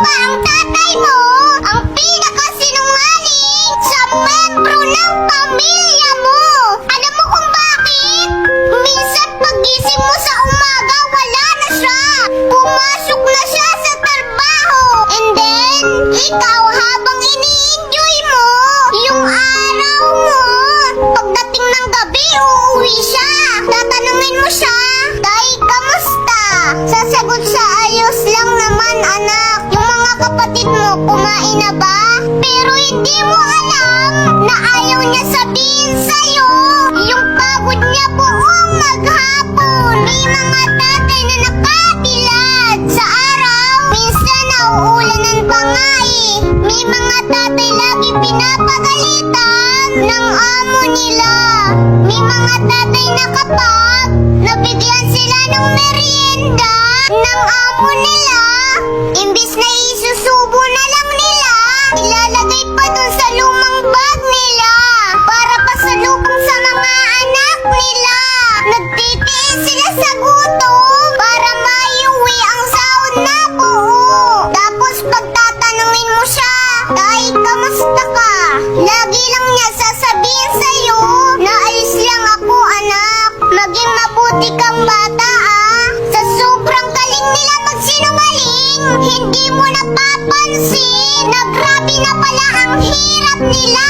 ba ang tatay mo? Ang pinakasinungaling sa membro ng pamilya mo. Alam mo kung bakit? Minsan pagising mo sa umaga, wala na siya. Pumasok na siya sa trabaho. And then, ikaw habang ini-enjoy mo yung araw mo. Pagdating ng gabi, uuwi siya. Tatanungin mo siya, Tay, kamusta? Sasagot sa ayos lang naman, anak. Yung kapatid mo, kumain na ba? Pero hindi mo alam na ayaw niya sabihin sa'yo. Yung pagod niya buong maghapon. May mga tatay na nakabilad sa araw. Minsan nauulanan pa nga eh. May mga tatay lagi pinapagalitan ng amo nila. May mga tatay na kapag nabigyan sila ng merienda ng amo nila, imbis kamusta ka? Lagi lang niya sasabihin sa'yo na alis lang ako, anak. Maging mabuti kang bata, ah. Sa sobrang galing nila magsinungaling, hindi mo napapansin na grabe na pala ang hirap nila.